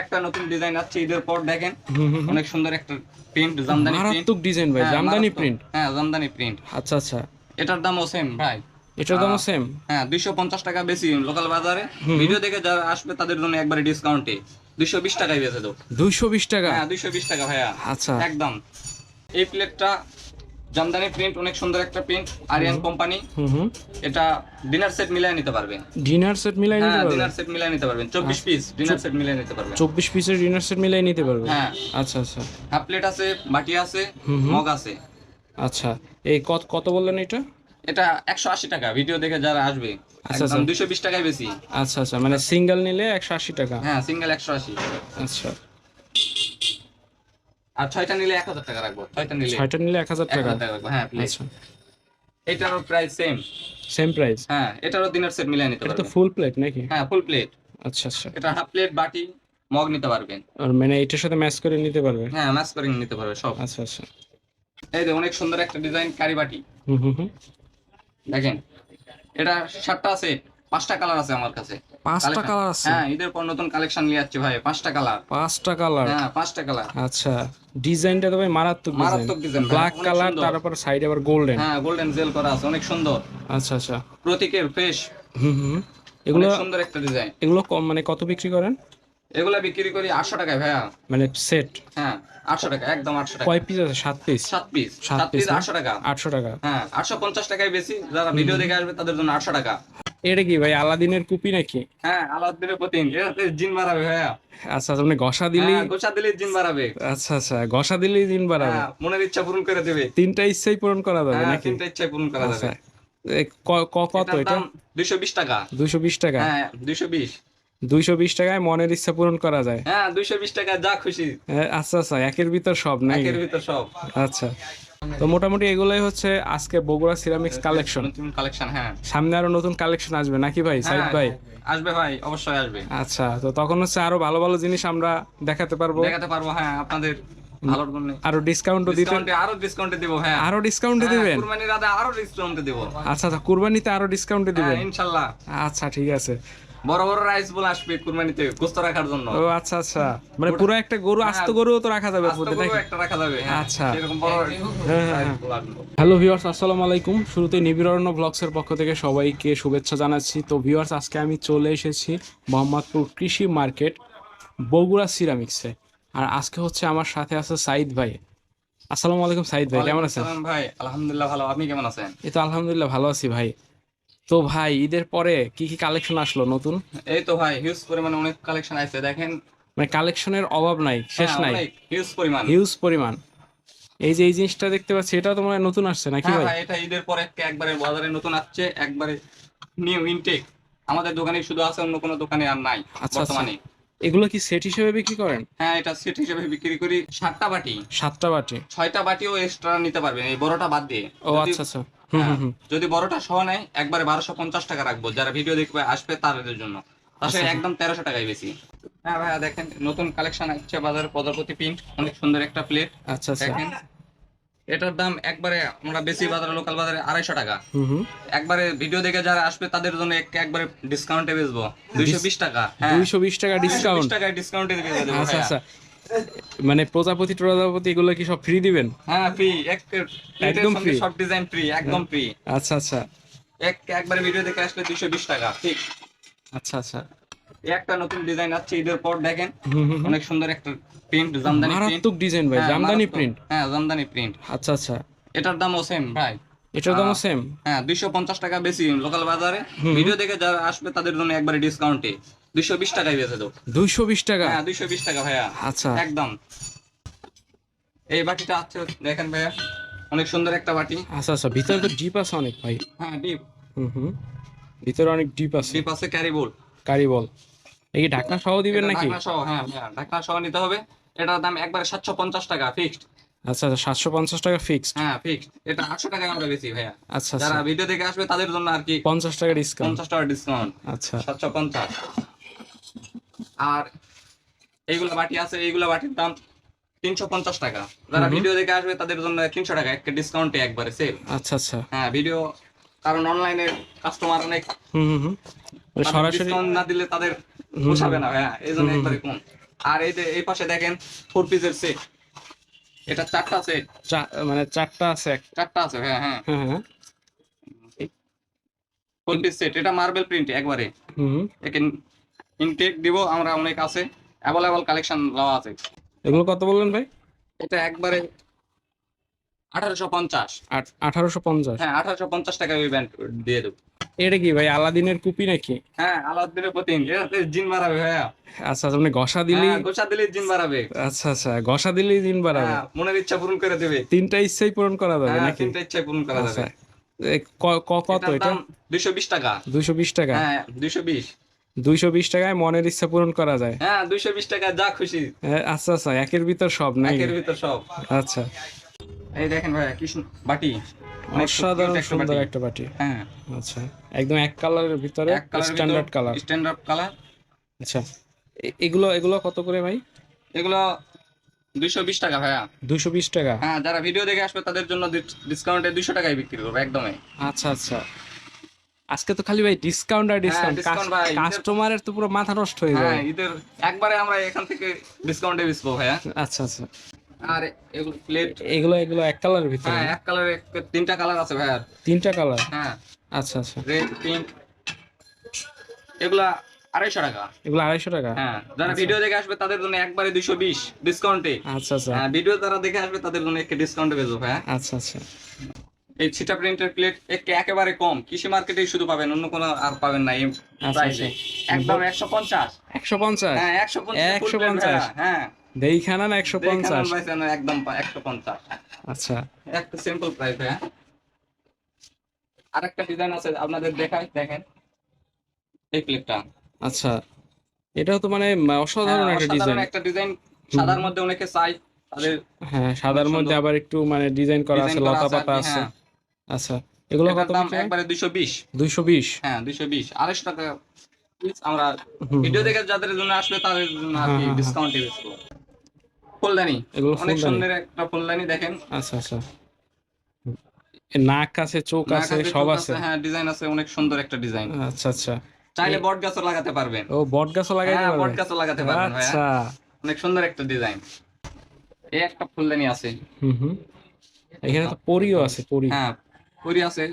একটা নতুন ডিজাইন আসছে ঈদের পর দেখেন। অনেক সুন্দর একটা প্রিন্ট জামদানি প্রিন্ট মারাত্মক ডিজাইন ভাই জামদানি প্রিন্ট হ্যাঁ জামদানি প্রিন্ট আচ্ছা আচ্ছা। এটার দামও সেম ভাই। এটার দামও সেম হ্যাঁ দুইশো পঞ্চাশ টাকা বেশি লোকাল বাজারে। ভিডিও দেখে যারা আসবে তাদের জন্য একবারে ডিসকাউন্টে দুইশো বিশ টাকায় বেঁচে দেবো। দুইশো বিশ টাকা? হ্যাঁ দুইশো বিশ টাকা ভাইয়া। আচ্ছা। একদম। এই প্লেটটা জামদানি প্রিন্ট অনেক সুন্দর একটা প্রিন্ট আরিয়ান কোম্পানি হুম হুম। এটা ডিনার সেট মিলিয়ে নিতে পারবেন ডিনার সেট মিলাই নিতে পারবেন ডিনার সেট মিলিয়ে নিতে পারবেন চব্বিশ পিস ডিনার সেট মিলিয়ে নিতে পারবেন চব্বিশ পিসের ডিনার সেট মিলাই নিতে পারবেন হ্যাঁ। আচ্ছা আচ্ছা। হাফ প্লেট আছে বাটি আছে। মগ আছে। আচ্ছা। এই কত কত বললেন এটা? এটা একশো আশি টাকা ভিডিও দেখে যারা আসবে। আচ্ছা, একদম দুইশো বিশ টাকায় বেশি। আচ্ছা আচ্ছা। মানে সিঙ্গেল নিলে একশো আশি টাকা? হ্যাঁ সিঙ্গেল একশো আশি। আচ্ছা। আর ছয়টা নিলে এক হাজার টাকা রাখব। ছয়টা নিলে ছয়টা নিলে এক হাজার টাকা। রাখব হ্যাঁ প্লিজ আচ্ছা। এটারও প্রাইস সেম সেম প্রাইস হ্যাঁ এটারও দিনের সেট মিলিয়ে নিতে এটা তো ফুল প্লেট নাকি? হ্যাঁ ফুল প্লেট আচ্ছা আচ্ছা। এটা হাফ প্লেট বাটি মগ নিতে পারবেন। আর মানে এটার সাথে ম্যাচ করে নিতে পারবে? হ্যাঁ ম্যাচ করে নিতে পারবে সব। আচ্ছা আচ্ছা। এই যে অনেক সুন্দর একটা ডিজাইন কারি বাটি। হুম হুম হুম। দেখেন এটা সাতটা আছে পাঁচটা কালার আছে আমার কাছে। পাঁচটা কালার আছে? হ্যাঁ ঈদের পর নতুন কালেকশন নিয়ে আসছে ভাই পাঁচটা কালার। পাঁচটা কালার? হ্যাঁ পাঁচটা কালার। আচ্ছা ডিজাইনটা তো ভাই মারাত্মক ডিজাইন। মারাত্মক ডিজাইন ব্ল্যাক কালার তারপর সাইডে আবার গোল্ডেন। হ্যাঁ গোল্ডেন জেল করা আছে অনেক সুন্দর। আচ্ছা আচ্ছা। প্রতীকের ফেস হুম হুম এগুলো সুন্দর একটা ডিজাইন। এগুলো কম মানে কত বিক্রি করেন? এগুলা বিক্রি করি আটশো টাকায় ভাইয়া। মানে সেট হ্যাঁ আটশো টাকা একদম আটশো টাকা। কয় পিস আছে? সাত পিস সাত পিস সাত সাত পিস piece না? আটশো টাকা। আটশো টাকা। হ্যাঁ আটশো পঞ্চাশ টাকায় বেশি। যারা ভিডিও দেখে আসবে তাদের জন্য আটশো টাকা। এটা কি ভাই আলাদিনের কুপি নাকি? হ্যাঁ আলাদিনের প্রতিদিন এটাতে জিন বাড়াবে ভাইয়া। আচ্ছা আচ্ছা, মানে ঘষা দিলেই হ্যাঁ, গোসা দিলে জিন বাড়াবে। আচ্ছা আচ্ছা ঘষা দিলেই দিন বাড়াবে। হ্যাঁ, মনের ইচ্ছা পূরণ করে দেবে। তিনটা ইচ্ছাই পূরণ করা যাবে হ্যাঁ নাকি? তিনটা ইচ্ছা পূরণ করা আচ্ছা। যাবে ক- কত এটা? দাম দুইশো বিশ টাকা। দুইশো বিশ টাকা? হ্যাঁ দুইশো বিশ। দুইশো বিশ টাকায় মনের ইচ্ছা পূরণ করা যায়। হ্যাঁ দুইশো বিশ টাকা যা খুশি। আচ্ছা আচ্ছা একের ভিতর সব একের ভিতর সব। আচ্ছা তো মোটামুটি এগুলোই হচ্ছে আজকে বগুড়া সিরামিক্স কালেকশন নতুন কালেকশন হ্যাঁ। সামনে আরও নতুন কালেকশন আসবে নাকি ভাই সাইদ হ্যাঁ, ভাই? আসবে ভাই অবশ্যই আসবে। আচ্ছা তো তখন হচ্ছে আরও ভালো ভালো জিনিস আমরা দেখাতে পারব। দেখাতে পারব হ্যাঁ আপনাদের আরও ডিসকাউন্টও দিতে আরও ডিসকাউন্টে দেবো হ্যাঁ। আরও ডিসকাউন্টে দিবেন? কুরবানির আরও ডিসকাউন্টে দেবো। আচ্ছা আচ্ছা কুরবানিতে আরও ডিসকাউন্টে হ্যাঁ দিবেন আচ্ছা ঠিক আছে। বড় বড় রাইস বলে আসবে কুরবানিতে গোস্ত রাখার জন্য। ও আচ্ছা আচ্ছা। মানে পুরো একটা গরু আস্ত গরুও তো রাখা যাবে গরু নাকি একটা রাখা যাবে হ্যাঁ, আচ্ছা। সেরকম বড় হ্যাঁ, হ্যাঁ। হ্যালো ভিউয়ার্স আসসালামু আলাইকুম। শুরুতে নিবিড়রণ্য ব্লগসের পক্ষ থেকে সবাইকে শুভেচ্ছা জানাচ্ছি। তো ভিউয়ার্স আজকে আমি চলে এসেছি মোহাম্মদপুর কৃষি মার্কেট বগুড়া সিরামিক্সে। আর আজকে হচ্ছে আমার সাথে আছে সাইদ ভাই। আসসালামু আলাইকুম সাইদ ভাই কেমন আছেন? ভাই আলহামদুলিল্লাহ ভালো। আপনি কেমন আছেন? এই তো আলহামদুলিল্লাহ ভালো আছি ভাই। তো ভাই ঈদের পরে কি কি কালেকশন আসলো নতুন? এই তো ভাই হিউজ পরিমাণে অনেক কালেকশন আছে। দেখেন মানে কালেকশনের অভাব নাই শেষ নাই? হিউজ পরিমাণ। হিউজ পরিমাণ। এই যে এই জিনিসটা দেখতে পাচ্ছি এটা তো মনে হয় নতুন আসছে নাকি হ্যাঁ ভাই? ভাই এটা ঈদের পরে একবারে বাজারে নতুন আসছে একবারে নিউ ইনটেক আমাদের দোকানে শুধু আছে অন্য কোনো দোকানে আর নাই আচ্ছা। বর্তমানে। এগুলো কি সেট হিসেবে বিক্রি করেন? হ্যাঁ এটা সেট হিসেবে বিক্রি করি সাতটা বাটি। সাতটা বাটি। ছয়টা বাটিও এক্সট্রা নিতে পারবেন এই বড়টা বাদ দিয়ে। ও আচ্ছা আচ্ছা। হ্যাঁ, যদি বড়টা সহ নেয় একবারে বারোশো পঞ্চাশ টাকা রাখব। যারা ভিডিও দেখবে আসবে তাদের জন্য। আচ্ছা, আসলে একদম তেরোশো টাকায় বেশি। হ্যাঁ ভাইয়া দেখেন নতুন কালেকশন আসছে বাজারে প্রজাপতি প্রিন্ট অনেক সুন্দর একটা প্লেট আচ্ছা আচ্ছা। দেখেন এটার দাম একবারে আমরা বেশি বাজারে লোকাল বাজারে আড়াইশো টাকা। হুম হুম। একবারে ভিডিও দেখে যারা আসবে তাদের জন্য এক- একবারে ডিসকাউন্টে বেচবো। দুইশো বিশ টাকা হ্যাঁ। দুইশো বিশ টাকা ডিসকাউন্ট টাকায় ডিসকাউন্টে আচ্ছা আচ্ছা। মানে প্রজাপতি প্রজাপতি এগুলো কি সব ফ্রি দিবেন? হ্যাঁ ফ্রি একদম ফ্রি সব ডিজাইন ফ্রি একদম ফ্রি আচ্ছা আচ্ছা। এক একবার ভিডিও দেখে আসলে দুইশো বিশ টাকা ঠিক? আচ্ছা আচ্ছা। একটা নতুন ডিজাইন আসছে ঈদের পর দেখেন। অনেক সুন্দর একটা প্রিন্ট জামদানি প্রিন্ট মারাত্মক ডিজাইন ভাই জামদানি প্রিন্ট হ্যাঁ জামদানি প্রিন্ট আচ্ছা আচ্ছা। এটার দামও সেম ভাই। এটার দামও সেম হ্যাঁ দুইশো পঞ্চাশ টাকা বেশি লোকাল বাজারে। ভিডিও দেখে যারা আসবে তাদের জন্য একবারে ডিসকাউন্টে দুইশো বিশ টাকায় বেঁচে দেবো। দুইশো বিশ টাকা? হ্যাঁ দুইশো বিশ টাকা ভাইয়া। আচ্ছা। একদম। এই বাটিটা আছে দেখেন ভাইয়া। অনেক সুন্দর একটা বাটি। আচ্ছা আচ্ছা ভিতরে তো ডিপ আছে অনেক ভাই। হ্যাঁ ডিপ। হুম হুম। ভিতরে অনেক ডিপ আছে। ডিপ আছে ক্যারি বোল। কারি বল। এই কি ঢাকনা সহ দিবেন নাকি? ঢাকনা সহ হ্যাঁ হ্যাঁ ঢাকনা সহ নিতে হবে। এটার দাম একবারে সাতশো পঞ্চাশ টাকা ফিক্সড। আচ্ছা আচ্ছা সাতশো পঞ্চাশ টাকা ফিক্সড। হ্যাঁ ফিক্সড। এটা আটশো টাকা আমরা বেশি ভাইয়া। আচ্ছা আচ্ছা। যারা ভিডিও দেখে আসবে তাদের জন্য আর কি পঞ্চাশ টাকা ডিসকাউন্ট পঞ্চাশ টাকা ডিসকাউন্ট আচ্ছা। সাতশো পঞ্চাশ। আর এইগুলা বাটি আছে এইগুলা বাটির দাম তিনশো পঞ্চাশ টাকা। যারা ভিডিও দেখে আসবে তাদের জন্য তিনশো টাকা একটা ডিসকাউন্টে একবারে সেল আচ্ছা আচ্ছা। হ্যাঁ ভিডিও কারণ অনলাইনে কাস্টমার অনেক হুম হুম হুম। সরাসরি না দিলে তাদের পোষাবে না হ্যাঁ এই জন্য একবারে কম। আর এই যে এই পাশে দেখেন ফোর পিসের সেট এটা চারটা সেট মানে চারটা আছে চারটা আছে হ্যাঁ হ্যাঁ। হ্যাঁ ফোর পিস সেট এটা মার্বেল প্রিন্ট একবারে। হুম ইনটেক দিব আমরা অনেক আছে। অ্যাভেলেবল কালেকশন দেওয়া আছে। এগুলো কত বললেন ভাই? এটা একবারে আঠারোশো পঞ্চাশ। আঠারোশো পঞ্চাশ। হ্যাঁ আঠারোশো পঞ্চাশ টাকা ওই ব্যান্ড দিয়ে দেবো। এটা কি ভাই আলাদিনের কুপি নাকি? হ্যাঁ আলাউদ্দিনের প্রতিদিন এটাতে জিন বাড়াবে ভাইয়া। আচ্ছা আচ্ছা, মানে ঘষা দিলেই হ্যাঁ, গোসা দিলে জিন বাড়াবে। আচ্ছা আচ্ছা ঘষা দিলেই দিন বাড়াবে। হ্যাঁ, মনের ইচ্ছা পূরণ করে দেবে। তিনটা ইচ্ছাই পূরণ করা যাবে হ্যাঁ নাকি? তিনটা ইচ্ছা পূরণ করা আচ্ছা যাবে ক- কত এটা? দাম দুইশো বিশ টাকা। দুইশো বিশ টাকা? হ্যাঁ দুইশো বিশ। দুইশো বিশ টাকায় মনের ইচ্ছা পূরণ করা যায়। হ্যাঁ দুইশো বিশ টাকা যা খুশি। আচ্ছা আচ্ছা একের ভিতর সব নাকি? একের ভিতর সব। আচ্ছা। এই দেখেন ভাইয়া কি সুন- বাটি। অসাধারণ সুন্দর একটা বাটি। হ্যাঁ। আচ্ছা একদম এক কালারের ভিতরে স্ট্যান্ডার্ড কালার স্ট্যান্ডার্ড কালার আচ্ছা এগুলো এগুলো কত করে ভাই? এগুলো দুইশো বিশ টাকা ভাইয়া। দুশো বিশ টাকা? হ্যাঁ যারা ভিডিও দেখে আসবে তাদের জন্য ডিসকাউন্টে দুইশো টাকায় বিক্রি করব একদমই। আচ্ছা আচ্ছা। আজকে তো খালি ভাই ডিসকাউন্ট আর ডিসকাউন্ট হ্যাঁ, ভাই, কাস্টমারের তো পুরো মাথা নষ্ট হয়ে হ্যাঁ যায় ঈদের একবারে আমরা এখান থেকে ডিসকাউন্টে বেচবো ভাইয়া। আচ্ছা আচ্ছা। আর এগুলো প্লেট এগুলো এগুলো এক কালারের ভিতরে? হ্যাঁ এক কালারে তিনটা কালার আছে ভাইয়া। তিনটা কালার হ্যাঁ। আচ্ছা আচ্ছা। রেড পিঙ্ক এগুলা আড়াইশো টাকা। এগুলো আড়াইশো টাকা? হ্যাঁ যারা ভিডিও দেখে আসবে তাদের জন্য একবারে দুইশো বিশ ডিসকাউন্টে আচ্ছা আচ্ছা। হ্যাঁ ভিডিও যারা দেখে আসবে তাদের জন্য একটা ডিসকাউন্টে বেচবো ভাইয়া। আচ্ছা আচ্ছা। এই ছিটা প্রিন্টের প্লেট একে একেবারে কম। কৃষি মার্কেটেই শুধু পাবেন অন্য কোনো আর পাবেন না এই আচ্ছা, প্রাইসে একদম একশো পঞ্চাশ। একশো পঞ্চাশ? হ্যাঁ একশো পঞ্চাশ একশো পঞ্চাশ। হ্যাঁ দেইখানা না একশো পঞ্চাশ? একদম একশো পঞ্চাশ। আচ্ছা। একটা সিম্পল প্রাইস হ্যাঁ। আরেকটা ডিজাইন আছে আপনাদের দেখাই দেখেন। এই প্লেটটা আচ্ছা। এটাও তো মানে অসাধারণ হ্যাঁ, একটা ডিজাইন একটা ডিজাইন সাদার মধ্যে অনেকে চাই তাদের হ্যাঁ সাদার মধ্যে আবার একটু মানে ডিজাইন করা আছে লতা পাতা আছে। হ্যাঁ। আচ্ছা এগুলো কত দাম একবারে দুইশো বিশ। দুইশো বিশ? হ্যাঁ দুইশো বিশ। আড়াইশো টাকা piece আমরা ভিডিও দেখে যাদের জন্য আসবে তাদের জন্য আর কি হ্যাঁ, হ্যাঁ, ডিসকাউন্টে বেচবো। ফুলদানি। এগুলো অনেক সুন্দর একটা ফুলদানি দেখেন। আচ্ছা আচ্ছা। নাক আছে চোখ আছে সব আছে? হ্যাঁ ডিজাইন আছে অনেক সুন্দর একটা ডিজাইন। আচ্ছা আচ্ছা। চাইলে বট গাছও লাগাতে পারবেন। ও বট গাছও লাগাইতে হ্যাঁ বট গাছও লাগাতে পারবেন আচ্ছা। অনেক সুন্দর একটা ডিজাইন। এই একটা ফুলদানি আছে। হুম হুম। এখানে তো পরিও আছে পরি। হ্যাঁ হরি আছে।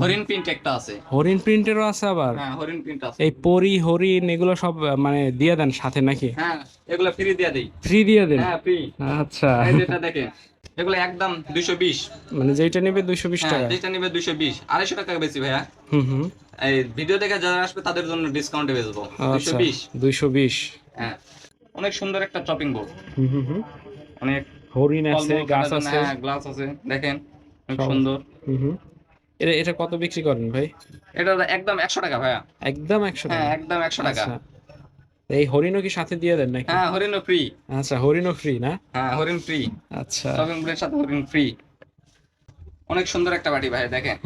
হরিণ প্রিন্ট একটা আছে। হরিণ প্রিন্টেরও আছে আবার? হ্যাঁ হরিণ প্রিন্ট আছে। এই পরি হরিণ এগুলো সব মানে দিয়ে দেন সাথে নাকি? হ্যাঁ এগুলো ফ্রি দিয়ে দেই। ফ্রি দিয়ে দেন? হ্যাঁ ফ্রি আচ্ছা। এই যেটা দেখেন এগুলো একদম দুইশো বিশ। মানে যেটা নেবে দুইশো বিশ হ্যাঁ টাকা। যেটা নিবে দুইশো বিশ। আড়াইশো টাকা বেশি ভাইয়া। হুম হুম। এই ভিডিও দেখে যারা আসবে তাদের জন্য ডিসকাউন্টে বেচবো। দুইশো আচ্ছা বিশ। দুইশো বিশ। হ্যাঁ অনেক সুন্দর একটা চপিং বোর্ড হুম হুম অনেক হরিণ আছে গাছ আছে। হ্যাঁ গ্লাস আছে দেখেন অনেক সুন্দর। হুম হুম। এটা এটা কত বিক্রি করেন ভাই? এটা একদম একশো টাকা ভাইয়া। একদম একশো হ্যাঁ টাকা একদম একশো টাকা। আচ্ছা। এই হরিণও কি সাথে দিয়ে দেন নাকি? হ্যাঁ হরিণও ফ্রি আচ্ছা হরিণও ফ্রি না? হ্যাঁ হরিণ ফ্রি আচ্ছা। শপিং বোর্ডের সাথে হরিণ ফ্রি অনেক সুন্দর একটা বাটি ভাই দেখেন।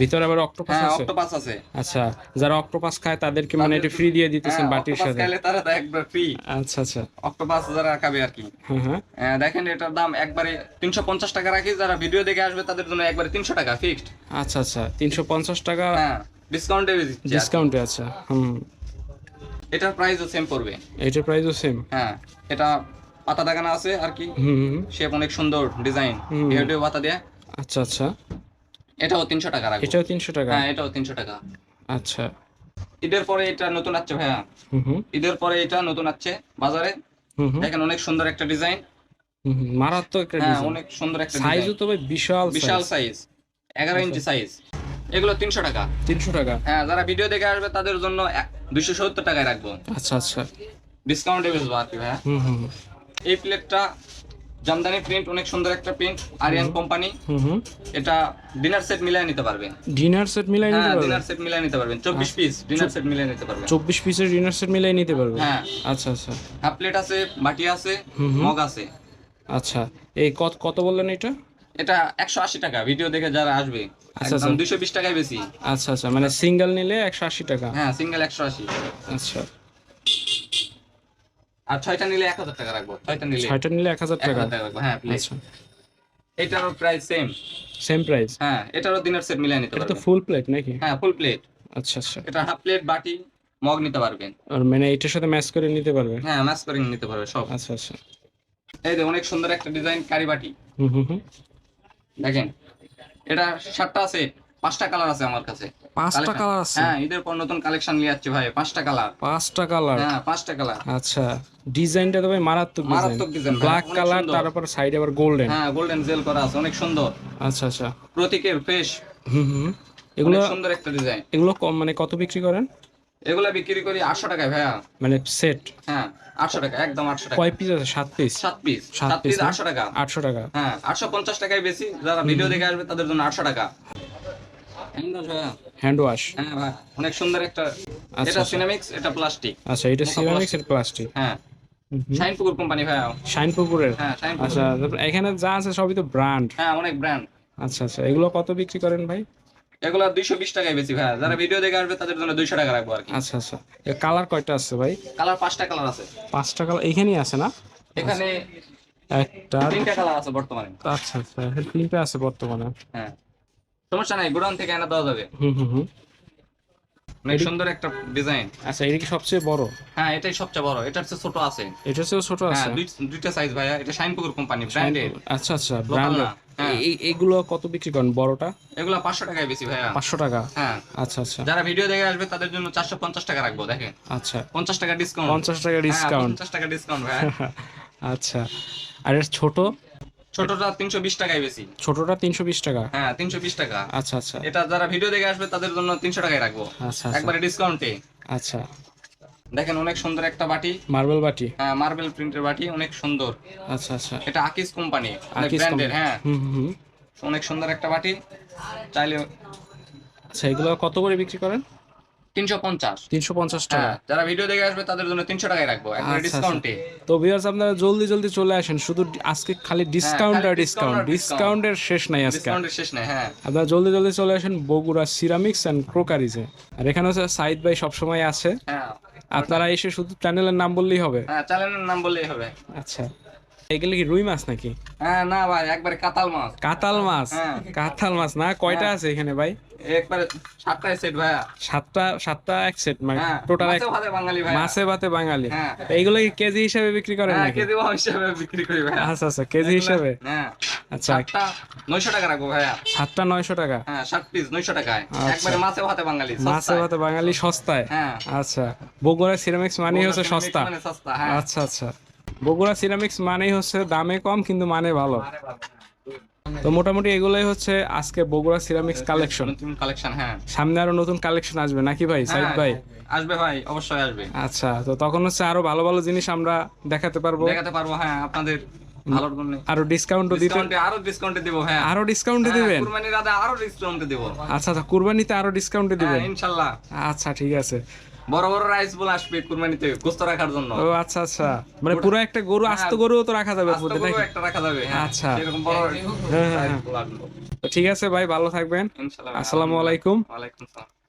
ভিতরে আবার অক্টোপাস হ্যাঁ আছে? অক্টোপাস আছে। আচ্ছা যারা অক্টোপাস খায় তাদেরকে মানে এটা ফ্রি দিয়ে দিতেছেন হ্যাঁ, বাটির সাথে। খাইলে তারা তো একবার ফ্রি আচ্ছা আচ্ছা। অক্টোপাস যারা খাবে আর কি। হ্যাঁ দেখেন এটার দাম একবারে তিনশো পঞ্চাশ টাকা রাখি যারা ভিডিও দেখে আসবে তাদের জন্য একবারে তিনশো টাকা ফিক্সড আচ্ছা আচ্ছা তিনশো পঞ্চাশ টাকা হ্যাঁ ডিসকাউন্টে দিচ্ছি ডিসকাউন্টে আছে হুম। এটার প্রাইসও সেম পড়বে। এইটার প্রাইসও সেম হ্যাঁ এটা পাতা দাগানো আছে আর কি। হুম শেপ অনেক সুন্দর ডিজাইন হুম। পাতা দিয়ে। আচ্ছা আচ্ছা। এটাও তিনশো টাকা রাখব। এটাও তিনশো টাকা? হ্যাঁ এটাও তিনশো টাকা। আচ্ছা। ঈদের পরে এটা নতুন আসছে ভাইয়া। হুম হুম। ঈদের পরে এটা নতুন আসছে বাজারে। দেখেন অনেক সুন্দর একটা ডিজাইন। মারাত্মক একটা হ্যাঁ ডিজাইন। অনেক সুন্দর একটা সাইজ তো ভাই বিশাল বিশাল সাইজ। সাইজ। এগারো ইঞ্চি সাইজ। এগুলো তিনশো টাকা। তিনশো টাকা। হ্যাঁ যারা ভিডিও দেখে আসবে তাদের জন্য দুইশো সত্তর টাকায় রাখব। আচ্ছা আচ্ছা। ডিসকাউন্টে আর কি ভাইয়া। হুম হুম। এই প্লেটটা জামদানি প্রিন্ট অনেক সুন্দর একটা প্রিন্ট আরিয়ান কোম্পানি এটা ডিনার সেট মিলিয়ে নিতে পারবেন ডিনার সেট মিলাই নিতে হ্যাঁ পারবে? ডিনার সেট মিলিয়ে নিতে পারবেন। চব্বিশ পিস ডিনার সেট মিলিয়ে নিতে পারবেন। চব্বিশ পিসের ডিনার সেট মিলাই নিতে পারবে? হ্যাঁ। আচ্ছা আচ্ছা। হাফ প্লেট আছে বাটি আছে। মগ আছে। আচ্ছা। এই কত কত বললেন এটা? এটা একশো আশি টাকা ভিডিও দেখে যারা আসবে আচ্ছা, একদম আচ্ছা। দুইশো বিশ টাকায় বেশি। আচ্ছা আচ্ছা। মানে সিঙ্গেল নিলে একশো আশি টাকা? হ্যাঁ সিঙ্গেল একশো আশি। আচ্ছা। আর ছয়টা নিলে এক হাজার টাকা রাখব। ছয়টা নিলে ছয়টা নিলে এক হাজার টাকা। রাখব হ্যাঁ প্লিজ আচ্ছা। এটারও প্রাইস সেম সেম প্রাইস হ্যাঁ এটারও ডিনার সেট মিলিয়ে নিতে এটা তো ফুল প্লেট নাকি? হ্যাঁ ফুল প্লেট আচ্ছা আচ্ছা। এটা হাফ প্লেট বাটি মগ নিতে পারবেন। আর মানে এটার সাথে ম্যাচ করে নিতে পারবে? হ্যাঁ ম্যাচ করে নিতে পারবে সব। আচ্ছা আচ্ছা। এই যে অনেক সুন্দর একটা ডিজাইন কারিবাটি হুম হুম হুম। দেখেন এটা সাতটা আছে। পাঁচটা কালার আছে আমার কাছে। পাঁচটা কালার আছে? হ্যাঁ ঈদের পর নতুন কালেকশন নিয়ে যাচ্ছে ভাই পাঁচটা কালার পাঁচটা কালার হ্যাঁ পাঁচটা কালার আচ্ছা ডিজাইনটা তো ভাই মারাত্মক মারাত্মক ডিজাইন ব্ল্যাক কালার তারপর সাইডে আবার গোল্ডেন হ্যাঁ গোল্ডেন জেল করা আছে অনেক সুন্দর। আচ্ছা আচ্ছা। প্রতীকের ফ্রেশ হুম হুম। এগুলো সুন্দর একটা ডিজাইন এগুলো কম মানে কত বিক্রি করেন? এগুলা বিক্রি করি আটশো টাকায় ভাইয়া। মানে সেট হ্যাঁ আটশো টাকা একদম আটশো টাকা। কয় পিস আছে? সাত পিস সাত পিস সাত পিস আটশো টাকা। আটশো টাকা। হ্যাঁ আটশো পঞ্চাশ টাকায় বেশি। যারা ভিডিও দেখে আসবে তাদের জন্য আটশো টাকা? হ্যান্ড ওয়াশ হ্যাঁ। ভাই অনেক সুন্দর একটা আচ্ছা, এটা আচ্ছা। সিনামিক্স এটা প্লাস্টিক আচ্ছা এটা মোকা সিরামিক্স প্লাস্টিক হ্যাঁ। শাইন পুকুর কোম্পানি ভাইয়া শাইন পুকুরের হ্যাঁ আচ্ছা এখানে যা আছে সবই তো ব্র্যান্ড হ্যাঁ অনেক ব্র্যান্ড আচ্ছা আচ্ছা এগুলো কত বিক্রি করেন ভাই? এগুলো দুইশো বিশ টাকায় বেশি ভাইয়া যারা ভিডিও দেখে আসবে তাদের জন্য দুইশো টাকা রাখব আর কি। আচ্ছা আচ্ছা। কালার কয়টা আছে ভাই? কালার পাঁচটা কালার আছে। পাঁচটা কালার এইখানেই আছে না? এখানে একটা তিনটা কালার আছে বর্তমানে। আচ্ছা আচ্ছা তিনটা আছে বর্তমানে। হ্যাঁ। সমস্যা নাই গোডাউন থেকে এনে দেওয়া যাবে। হুম হুম হুম। অনেক সুন্দর একটা ডিজাইন। আচ্ছা এটা কি সবচেয়ে বড়? হ্যাঁ এটাই সবচেয়ে বড় ছোট আছে। এটা হচ্ছে ছোট হ্যাঁ আছে? দুইটা সাইজ ভাইয়া এটা শাইন পুকুর কোম্পানি ব্র্যান্ডেড আচ্ছা আচ্ছা ব্র্যান্ড হ্যাঁ। এইগুলো কত বিক্রি করেন বড়টা? এগুলো পাঁচশো টাকায় বেশি ভাইয়া। পাঁচশো টাকা? হ্যাঁ। আচ্ছা আচ্ছা। যারা ভিডিও দেখে আসবে তাদের জন্য চারশো পঞ্চাশ টাকা রাখব দেখেন। আচ্ছা। পঞ্চাশ টাকা ডিসকাউন্ট পঞ্চাশ টাকা ডিসকাউন্ট পঞ্চাশ টাকা ডিসকাউন্ট ভাইয়া। আচ্ছা। আর ছোট? ছোটটা তিনশো বিশ টাকায় বেশি। ছোটটা তিনশো বিশ টাকা? হ্যাঁ তিনশো বিশ টাকা। আচ্ছা আচ্ছা। এটা যারা ভিডিও দেখে আসবে তাদের জন্য তিনশো টাকায় রাখব। আচ্ছা আচ্ছা। একবারে ডিসকাউন্টে আচ্ছা। দেখেন অনেক সুন্দর একটা বাটি। মার্বেল বাটি? হ্যাঁ মার্বেল প্রিন্টের বাটি অনেক সুন্দর। আচ্ছা আচ্ছা। এটা আকিস কোম্পানি অনেক ব্র্যান্ডের হ্যাঁ। হুম হুম হুম। অনেক সুন্দর একটা বাটি। চাইলে আচ্ছা এগুলো কত করে বিক্রি করেন? তিনশো পঞ্চাশ। তিনশো পঞ্চাশ টাকা। হ্যাঁ যারা ভিডিও দেখে আসবে তাদের জন্য তিনশো টাকায় রাখব। আচ্ছা, ডিসকাউন্টে তো ভিউয়ার্স আপনারা জলদি জলদি চলে আসেন। শুধু আজকে খালি ডিসকাউন্ট আর ডিসকাউন্ট discount আর ডিসকাউন্টের শেষ নাই আজকে। ডিসকাউন্টের শেষ নেই হ্যাঁ। আপনারা জলদি জলদি চলে আসেন বগুড়া সিরামিক্স অ্যান্ড ক্রোকারিজে আর এখানে হচ্ছে সাইদ ভাই সবসময় আছে। হ্যাঁ। আপনারা এসে শুধু চ্যানেলের নাম বললেই হবে। হ্যাঁ চ্যানেলের নাম বললেই হবে। আচ্ছা। এগুলো কি রুই মাছ নাকি? হ্যাঁ না ভাই একবারে কাতাল মাছ। কাতাল মাছ? হ্যাঁ। কাতাল মাছ না? কয়টা আছে এখানে ভাই? একবারে সাতটায় সেট ভাইয়া। সাতটা সাতটা এক সেট মানে হ্যাঁ। টোটাল এক বাঙালি ভাই মাছে ভাতে বাঙালি। হ্যাঁ। এইগুলো কি কেজি হিসাবে বিক্রি করেন হ্যাঁ নাকি? কেজি হিসাবে বিক্রি করি ভাইয়া। আচ্ছা আচ্ছা কেজি হিসাবে? হ্যাঁ। আচ্ছা। সাতটা নয়শো টাকা রাখব ভাইয়া। সাতটা নয়শো টাকা? হ্যাঁ ষাট পিস টাকায়। আচ্ছা। একবারে মাছে ভাতে বাঙালি মাছে সস্তায়। ভাতে বাঙালি সস্তায়? হ্যাঁ। আচ্ছা। বগুড়া সিরামিক্স মানেই হচ্ছে সস্তা। মানে সস্তা হ্যাঁ। আচ্ছা আচ্ছা। বগুড়া সিরামিক্স মানেই হচ্ছে দামে কম কিন্তু মানে ভালো। তো মোটামুটি এগুলোই হচ্ছে আজকে বগুড়া সিরামিক্স কালেকশন নতুন কালেকশন হ্যাঁ। সামনে আরও নতুন কালেকশন আসবে নাকি ভাই? সাইদ হ্যাঁ, ভাই? আসবে ভাই অবশ্যই আসবে। আচ্ছা তো তখন হচ্ছে আরও ভালো ভালো জিনিস আমরা দেখাতে পারব। দেখাতে পারব হ্যাঁ আপনাদের ভালোর জন্য। আরও ডিসকাউন্টও দিতে আরও ডিসকাউন্টে দেবো হ্যাঁ। আরও ডিসকাউন্টে হ্যাঁ, দিবেন? কুরবানির আরও ডিসকাউন্টে দেবো। আচ্ছা আচ্ছা কুরবানিতে আরও ডিসকাউন্টে দিবেন? আচ্ছা ঠিক আছে। বড় বড় রাইস বলে আসবে কুরবানিতে গোস্ত রাখার জন্য। ও আচ্ছা আচ্ছা। মানে পুরো একটা গরু আস্ত গরুও তো রাখা যাবে আস্ত গরু একটা রাখা যাবে হ্যাঁ। আচ্ছা। এরকম বড় হ্যাঁ, হ্যাঁ, হ্যাঁ। ঠিক আছে ভাই ভালো থাকবেন। আসসালামু আলাইকুম। ওয়ালাইকুম আসসালাম।